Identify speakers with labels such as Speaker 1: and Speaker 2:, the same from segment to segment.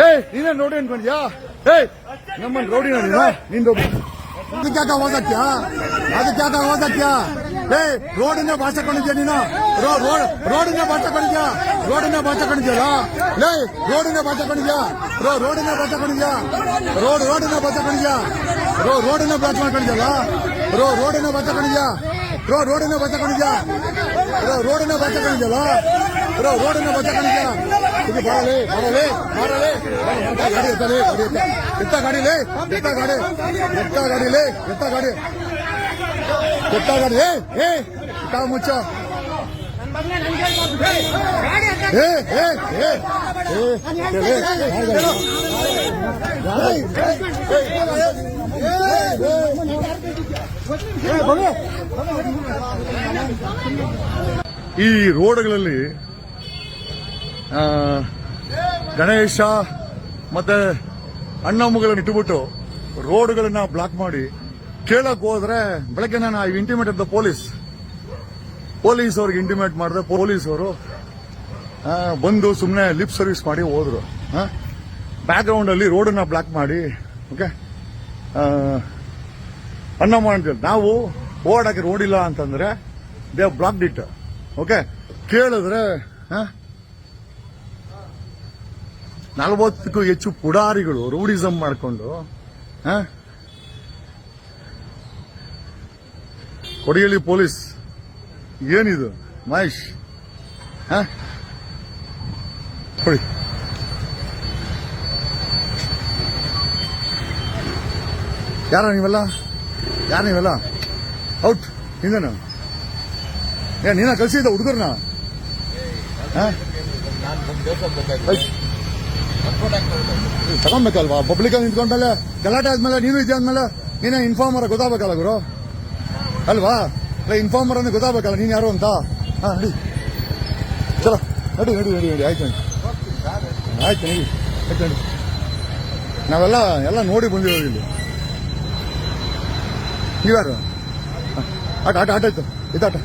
Speaker 1: ಏಯ್, ನೀನೇ ನೋಡಿ ಅನ್ಕೊಂಡ್ಯಾ ಏಯ್, ನಮ್ಮನ್ ರೌಡಿನ ನೀನು ನಿಂದು ಅದಕ್ಕಾಕ ಓದಕ್ಯಾ ಅದಕ್ಕಾಕ ಓದಕ್ಯಾ ಏ ರೋಡಿನ ಭಾಷೆ ನೀನು? ರೋ- ರೋಡ್ ರೋಡಿನ ಭಾಷೆ ಕೊಂಡಿದ್ಯಾ ರೋಡಿನ ಭಾಷೆ ಕೊಂಡಿದ್ಯಲ್ಲ ಲೇ ರೋಡಿನ ಭಾಷೆ ರೋ ರೋಡಿನ ಭಾಷೆ ರೋಡ್ ರೋಡಿನ ಭಾಷೆ ರೋ ರೋಡಿನ ಭಾಷೆ ಮಾಡ್ಕೊಂಡಿದ್ಯಲ್ಲ ರೋ ರೋಡಿನ ಭಾಷೆ ರೋ ರೋಡಿನ ಭಾಷೆ ರೋ ರೋಡಿನ ಭಾಷೆ ರೋ ರೋಡಿನ ಭಾಷೆ ಕೊಂಡಿದ್ಯಾ ಇದು ಬರಲಿ ಬರಲಿ ಬರಲಿ ಗಾಡಿ ಗಾಡಿ ಎತ್ತ ಎತ್ತ ಗಾಡಿಲಿ ಎತ್ತ ಗಾಡಿ ಎತ್ತ ಗಾಡಿಲಿ ಎತ್ತ ಗಾಡಿ ಎತ್ತ ಗಾಡಿ ಏ ಏ ಎತ್ತ ಮುಚ್ಚ ಏ ಏ ಏ ಈ ರೋಡ್ಗಳಲ್ಲಿ ಗಣೇಶ ಮತ್ತೆ ಅಣ್ಣಮ್ಮಗಳನ್ನ ಇಟ್ಟುಬಿಟ್ಟು ರೋಡ್ಗಳನ್ನ ಬ್ಲಾಕ್ ಮಾಡಿ ಕೇಳಕ್ ಹೋದ್ರೆ ಬೆಳಗ್ಗೆ ನಾನು I intimate the police. Police ಅವ್ರಿಗೆ ಇಂಟಿಮೇಟ್ ಮಾಡಿದೆ, ಪೊಲೀಸ್ ಅವರು ಬಂದು ಸುಮ್ಮನೆ ಲಿಪ್ ಸರ್ವಿಸ್ ಮಾಡಿ ಹೋದ್ರು. ಬ್ಯಾಕ್ ಅಲ್ಲಿ ರೋಡನ್ನ ಬ್ಲಾಕ್ ಮಾಡಿ ಓಕೆ ಅಣ್ಣಮ್ಮ ಅಂತೇಳಿ ನಾವು ಓಡಾಕೆ ರೋಡ್ ಇಲ್ಲ ಅಂತಂದ್ರೆ ದೇ ಬ್ಲಾಕ್ ಇಟ್ ಓಕೆ ಕೇಳಿದ್ರೆ ನಲವತ್ತಕ್ಕೂ ಹೆಚ್ಚು ಪುಡಾರಿಗಳು ರೂಢಿಸಮ್ ಮಾಡಿಕೊಂಡು ಕೊಡಿಯಳ್ಳಿ ಪೊಲೀಸ್ ಏನಿದು? ಮಹೇಶ್ ಹ? ಕೊಡಿ. ಯಾರ ನೀವೆಲ್ಲ? ಯಾರ ನೀವೆಲ್ಲ? ಔಟ್ ನಿಂದನ? ಏ ನೀನ ಕಳಿಸಿದ್ದ ಹುಡುಗರ್ನ? ತಗೊಂಬೇಕಲ್ವಾ? ಪಬ್ಲಿಕ್ ಅಲ್ಲಿ ನಿಂತ್ಕೊಂಡ್ಮೇಲೆ ಗಲಾಟೆ ಆದ್ಮೇಲೆ ನೀನು ಇದೆಯಾ ಅಂದ್ಮೇಲೆ ನೀನೇ ಇನ್ಫಾರ್ಮರ್ ಗೊತ್ತಾಗಬೇಕಲ್ಲ ಗುರು? ಅಲ್ವಾ? ಇನ್ಫಾರ್ಮರ್ ಅಂದ್ರೆ ಗೊತ್ತಾಗಬೇಕಲ್ಲ, ನೀನ್ ಯಾರು ಅಂತ? ಹಾ, ನಡಿ. ಚಲೋ. ನಡಿ ನಡಿ ನಡಿ ನಡಿ. ಆಯ್ತು ಆಯ್ತು, ನಡಿ. ಆಯ್ತು, ನಡಿ. ನಾವೆಲ್ಲ, ಎಲ್ಲ ನೋಡಿ ಬಂದಿರೋದು ಇಲ್ಲಿ. ನೀವ್ಯಾರು ಆಟ ಆಟ ಆಟ ಆಯ್ತು. ಇದಾಟ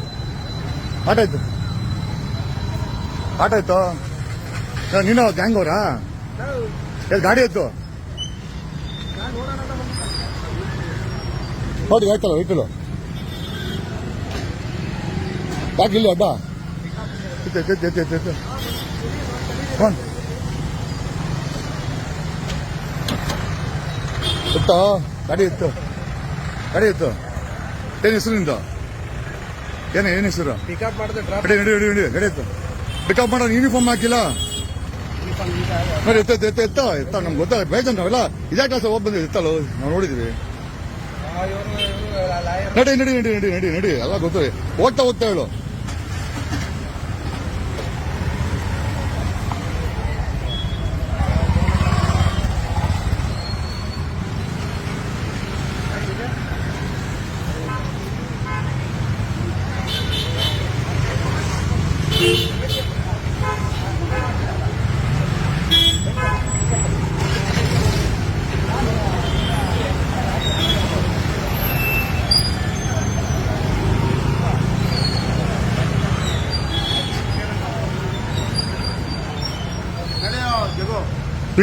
Speaker 1: ಆಟ. ಆಯ್ತು. ಆಟ ಆಯ್ತು. ನೀನು ಗ್ಯಾಂಗ್ ಅವರಾ? ಗಾಡಿ ಎತ್ತು ನೋಡಿ ಆಯ್ತಲ್ಲ ವೆಹಿಕಲ್ ಯಾಕೆ ಇಲ್ಲ ಅಡ್ಡ ಎತ್ತೋ ಗಾಡಿ ಇತ್ತು ಗಾಡಿ ಇತ್ತು ಏನು ಹೆಸರು ನಿಂದು ಏನು ಏನು ಹೆಸರು
Speaker 2: ಪಿಕಪ್
Speaker 1: ನಡಿ ಗಾಡಿ ಇತ್ತು ಪಿಕಪ್ ಮಾಡೋ ಯೂನಿಫಾರ್ಮ್ ಹಾಕಿಲ್ಲ ನೋಡಿ ಎತ್ತ ಎತ್ತ ಎತ್ತ ಎತ್ತ ನಮ್ಗೆ ಗೊತ್ತಾಗ, ಬೇಜಾರು ನಾವೆಲ್ಲ ಇದೇ ಕ್ಲಾಸ್ ಹೋಗಿ ಬಂದಿವಿ ಎತ್ತಲ್ಲ ನಾವು ನೋಡಿದ್ವಿ. ನಡಿ ನಡಿ ನಡಿ ನಡಿ ನಡಿ ನಡಿ, ಎಲ್ಲ ಗೊತ್ತು, ಹೋಗ್ತಾ ಹೋಗ್ತಾ ಹೇಳು.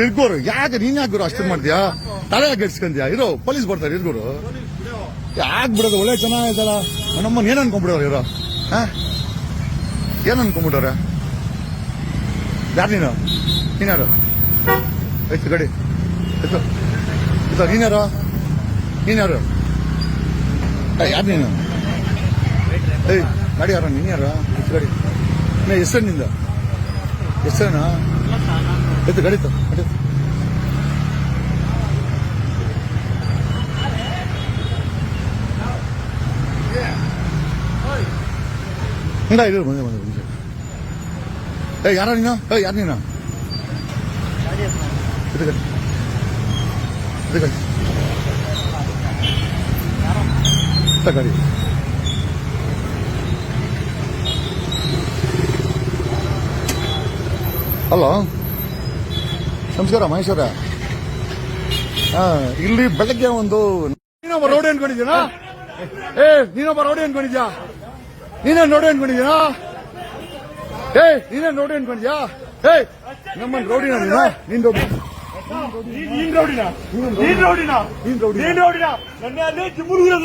Speaker 1: ಇರ್ಗೋರು ಯಾಕೆ ನೀನ್ ಯಾಕೆ ಗುರು ಅಷ್ಟು ಮಾಡ್ತೀಯಾ? ತಲೆ ಯಾಕೆ ಇರೋ, ಪೊಲೀಸ್ ಬರ್ತಾರೆ ಇರ್ಗೋರು ಯಾಕೆ ಬಿಡೋದು? ಒಳ್ಳೆ ಚೆನ್ನಾಗಿದಲ್ಲ ನಮ್ಮನ್ನ ಏನ್ ಅನ್ಕೊಂಡ್ಬಿಡೋರು ಇರೋ ಹಾ? ಏನ್ ಅನ್ಕೊಂಡ್ಬಿಟ್ಟವ್ರೆ ಯಾರು ನೀನು? ನೀನ್ಯಾರು ಆಯ್ತು, ಗಡಿ. ಆಯ್ತು. ಎತ್ತು ನೀನ್ಯಾರು ನೀನ್ಯಾರು ಯಾರು? ನೀನು? ಏಯ್, ಗಾಡಿ ಯಾರ? ನೀನ್ ಯಾರ? ಎಷ್ಟು ಗಾಡಿ. ನೀ ಹೆಸರು ನಿಂದ? ಹೆಸರೇನಾ? ಎತ್ತು ಗಾಡಿ ಎತ್ತು ಗಾಡಿ ಎತ್ತು. ಹಿಂಗ ಬಂದೆ ಬಂದೆ ಬಂದೆ ಏ ಯಾರ ನೀನು? ಏ ಯಾರು ನೀನು? ಇದು ಗಾಡಿ ಇದು ಗಾಡಿ ಎತ್ತ ಗಾಡಿ ಹಲೋ? ನಮಸ್ಕಾರ, ಮಹೇಶ್ವರ. ಇಲ್ಲಿ ಬೆಳಗ್ಗೆ ಒಂದು ನೀನೊಬ್ಬ ರೌಡಿ ಅನ್ಕೊಂಡಿದ್ಯಾ ಏ, ನೀನೊಬ್ಬ ರೌಡಿ ಅನ್ಕೊಂಡಿದ್ಯಾ ನೀನೇ ನೋಡಿ ಅನ್ಕೊಂಡಿದ್ಯಾ? ಏ ನೀನೇ ನೋಡಿ ಅನ್ಕೊಂಡಿದ್ಯಾ? ಏ ನಮ್ಮನ್ ರೌಡಿನ ನೀನು?
Speaker 2: ನೀನ್ ರೌಡಿನ? ನೀನ್ ರೌಡಿನ?
Speaker 1: ನೀನ್ ರೌಡಿನ?
Speaker 2: ನನ್ನ ಅಲ್ಲಿ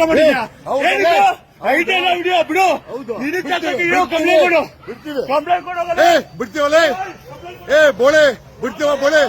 Speaker 2: ಮಾಡಿದ್ಯಾ? ಐಡಿಯಾ ಬಿಡು. ಕಂಪ್ಲೇಂಟ್ ಕೊಡು. ಕಂಪ್ಲೇಂಟ್
Speaker 1: ಬಿಡ್ತೀವಲ್ಲೇ? ಏ ಬೋಳೆ ಬಿಡ್ತೀವ ಬೋಳೆ?